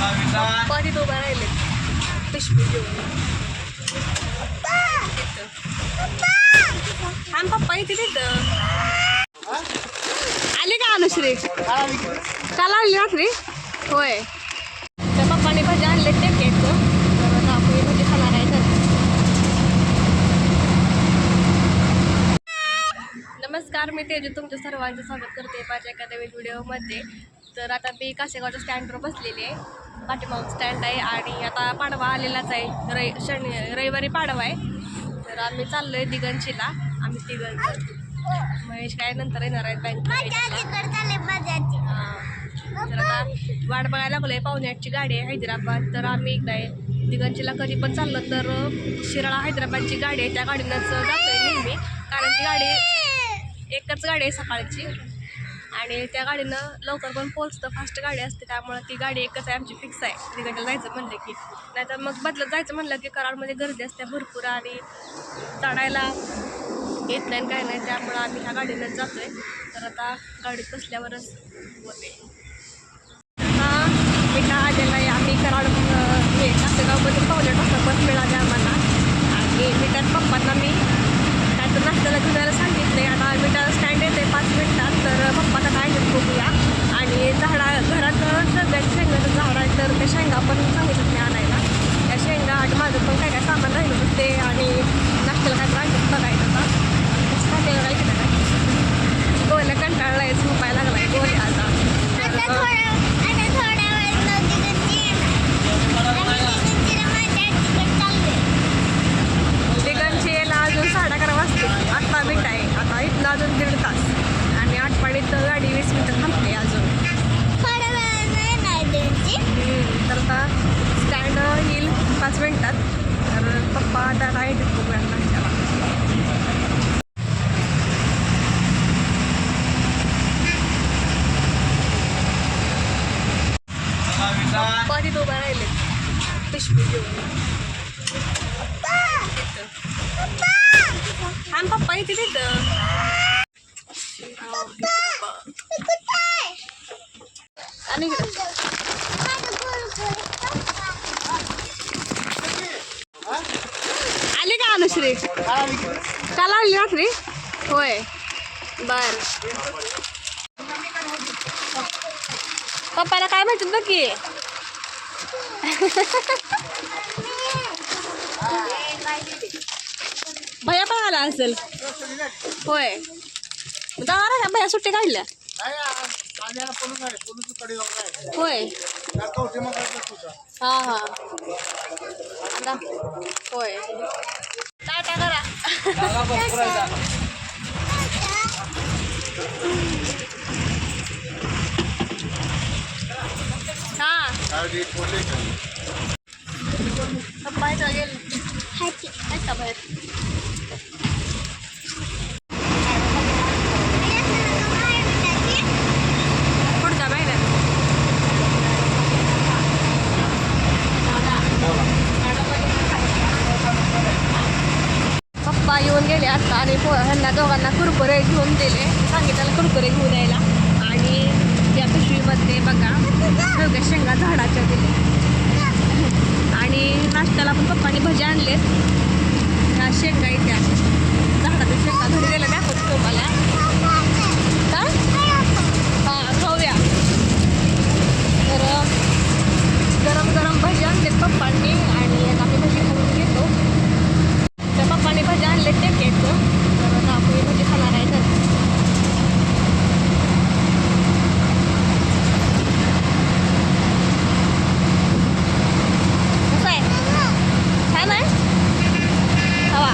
पप्पा उभा राहिले. पिशवी घेऊन. थांब पप्पा इथे तिथं आले का अनुश्री? काल आली रात्री होय त्या पप्पाने भाजी आणले ते केकचं तर आता आपण ही भाजी खाणार आहे तर नमस्कार मी तेजू. तुमचं सर्वांचं स्वागत करते माझ्या एखाद्या व्हिडिओमध्ये. तर आता मी कासेगावच्या स्टँडवर बसलेली आहे. पाठीमाग स्टँड आहे आणि आता पाडवा आलेलाच आहे. रै शनि रविवारी पाडवा आहे. तर आम्ही चाललो आहे दिगंचीला. आम्ही तिघं महेश काय नंतर येणार आहेत बँक तर आता वाट बघायला लागलोय. पावणे आठची गाडी आहे हैदराबाद. तर आम्ही काय दिगंचीला कधी पण चाललो तर शिराळा हैदराबादची गाडी आहे. त्या गाडीनंच जातोय नेहमी. कारण ती गाडी एकच गाडी आहे सकाळची. आणि त्या गाडीनं लवकर पण पोहोचतं फास्ट गाडी असते त्यामुळे ती गाडी एकच आहे आमची फिक्स आहे. तिकडे जायचं म्हणलं की. नाहीतर मग बदलत जायचं म्हणलं की कराडमध्ये गर्दी असते भरपूर आणि चढायला येत नाही काय नाही त्यामुळं आम्ही ह्या गाडीनंच जातोय. तर आता गाडीत बसल्यावरच होते हा काय आलेला आहे आम्ही कराड अं, हे कासेगावमध्ये पावले टाकलं बस मिळाली आम्हाला. आणि मिठात पप्पांना मी. नाश्त्याला घेऊन यायला सांगितले आता मिठा स्टँड येते पाच मिनिटात तर पप्पाचा काय घेत बघूया आणि झाडा घरात सगळ्यात शेंगाचं झाड आहे तर त्या शेंगा पण सांगितलं मी आणायला त्या शेंगा आणि माझं पण काय काय सामान राहिलं होतं ते आणि नाश्त्याला काय राहिलं बघायचं आता नाश्त्याला काय केलं काय गोल्या कंटाळला आहे झोपायला लागलाय गोल्या आता तर, दिगंची यायला अजून साडे अकरा वाजते आत्ता मिनिट आहे इथनं अजून दीड तास. आणि आठपाडीत गाडी वीस मिनिटं थांबते अजून. तर आता स्टँड येईल पाच मिनिटात. तर पप्पा आता काय बघूया तिथं उभा राहिले. पिशवी घेऊन. थांब पप्पा इथे तिथं. आणि आली का अनुश्री? काल आली रात्री होय. बर. पप्पाला काय माहिती बघ की? भैया पण आला असेल? होय. जाणार का भैया सुट्टी काढल्या. होय. हा हा. होय. टाटा करा. हा. पप्पा इथं गेले आहेत का बाहेर पुढच्या महिन्यात पप्पा येऊन गेले आता आणि पो ह्यांना दोघांना कुरकुरे घेऊन दिले. सांगितलं कुरकुरे घेऊन यायला आणि या पिशवीमध्ये बघा सगळ्या शेंगा झाडाच्या दिले आणि नाश्त्याला पण पप्पाने भजे आणलेत. ह्या शेंगा इथे झाडाच्या शेंगा घरी गेल्या दाखवतो तुम्हाला काय हां खाऊया तर गरम गरम भजी आणलेत पप्पांनी आणि आता आम्ही भजी खाऊन घेतो त्या पप्पाने भजी आणले ते केकचं तर आता आपण ही भजी खाणार आहे तर कसं आहे छान आहे हवा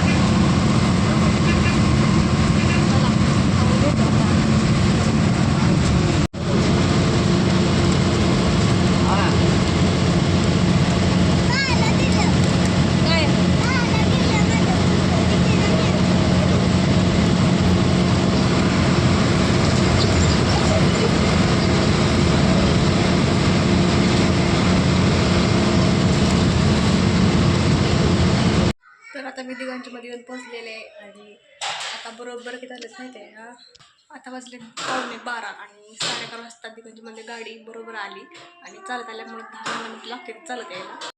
चला, खाऊन घेतो आता. काय तर मध्ये येऊन पोहोचलेले आणि आता बरोबर किती झालेच माहिती आहे हा आता वाजले पावणे बारा आणि साडे अकरा वाजता म्हणजे गाडी बरोबर आली आणि चालत आल्यामुळे दहा मिनिट लागते चालत यायला.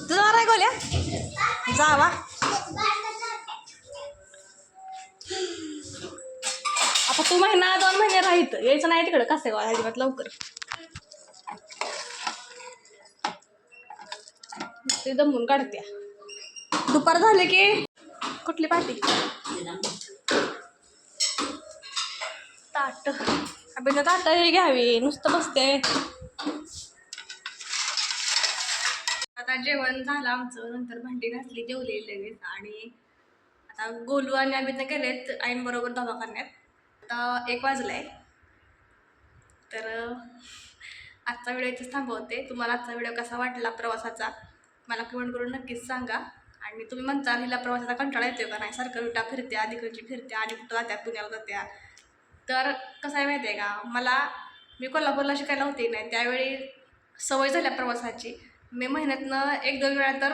तुझा गोल्या? जावा आता तू महिना दोन महिने राहित. यायचं नाही तिकडं कसं गाव अजिबात लवकर. ते दमून काढत्या. दुपार झाले की? कुठली पार्टी? ताट. अभिनय ताट हे घ्यावी. नुसतं बसते. आता जेवण झालं आमचं. नंतर भांडी घातली जेवली लगेच. आणि आता गोलू आणि अभिनय गेलेत. आईन बरोबर दवाखान्यात आता एक वाजलाय. तर आजचा व्हिडिओ इथेच थांबवते. तुम्हाला आजचा व्हिडिओ कसा वाटला प्रवासाचा? मला कमेंट करून नक्कीच सांगा. आणि तुम्ही म्हणता हिला प्रवासाचा कंटाळा येतोय का नाही? सारखं विटा फिरत्या तिकडची फिरत्या आणि कुठं जात्या पुण्याला जात्या तर कसं आहे माहिती आहे का? मला मी कोल्हापूरला शिकायला होते नाही त्यावेळी सवय झाल्या प्रवासाची. मे महिन्यातनं एक दोन वेळा तर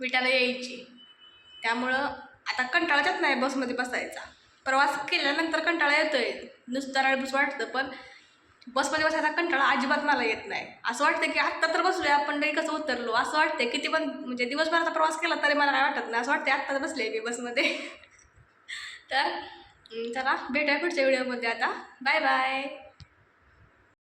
विटाला यायची. त्यामुळं आता कंटाळाच नाही बसमध्ये बसायचा. प्रवास केल्यानंतर कंटाळा येतोय. नुसतं रळबूस वाटतं पण बसमध्ये बसायचा कंटाळा अजिबात मला येत नाही. असं वाटतं की आत्ता तर बसलोय आपण तरी कसं उतरलो? असं वाटतं किती पण म्हणजे दिवसभराचा प्रवास केला तरी मला काय वाटत नाही असं वाटतं आत्ता बसले मी बसमध्ये. तर चला भेटूया पुढच्या व्हिडिओमध्ये आता. Bye bye.